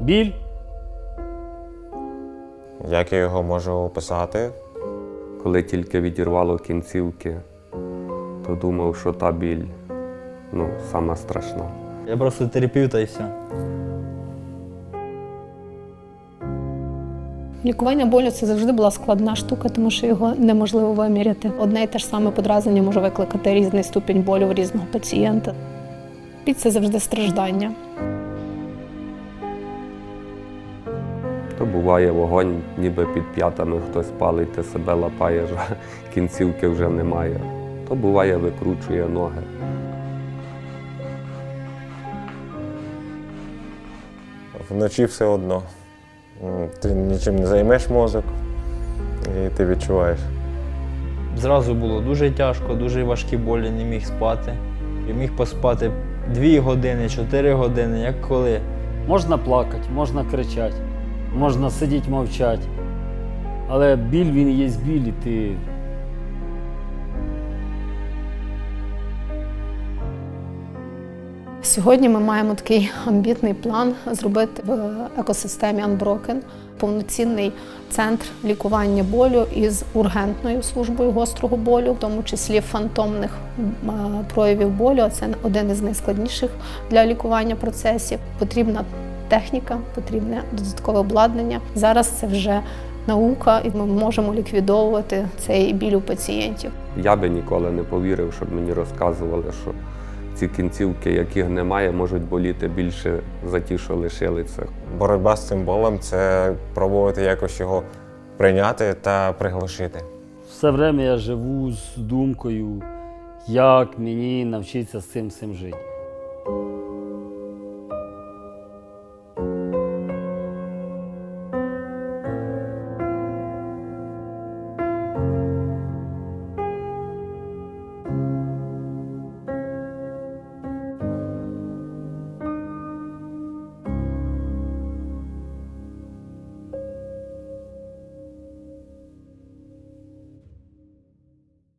Біль Як я його можу описати? Коли тільки відірвало кінцівки, то думав, що та біль ну, сама страшна. Я просто терпів та й все. Лікування болю це завжди була складна штука, тому що його неможливо виміряти. Одне і те ж саме подразнення може викликати різний ступінь болю в різного пацієнта. Біль – це завжди страждання. То буває вогонь, ніби під п'ятами хтось палить, ти себе лапаєш, а кінцівки вже немає. То буває, викручує ноги. Вночі все одно. Ти нічим не займеш мозок, і ти відчуваєш. Зразу було дуже тяжко, дуже важкі болі, не міг спати. Я міг поспати 2 години, 4 години, як коли. можна плакати, можна кричати, можна сидіти мовчати. Але біль він є біль, і ти Сьогодні ми маємо такий амбітний план зробити в екосистемі Unbroken повноцінний центр лікування болю із ургентною службою гострого болю, в тому числі фантомних е, проявів болю. Це один із найскладніших для лікування процесів. Потрібна техніка, потрібне додаткове обладнання. Зараз це вже наука, і ми можемо ліквідовувати цей біль у пацієнтів. Я би ніколи не повірив, щоб мені розказували, що ці кінцівки, яких немає, можуть боліти більше за ті, що лишилися. Боротьба з цим болем це пробувати якось його прийняти та приглушити. все время я живу з думкою, як мені навчитися з цим всім жити.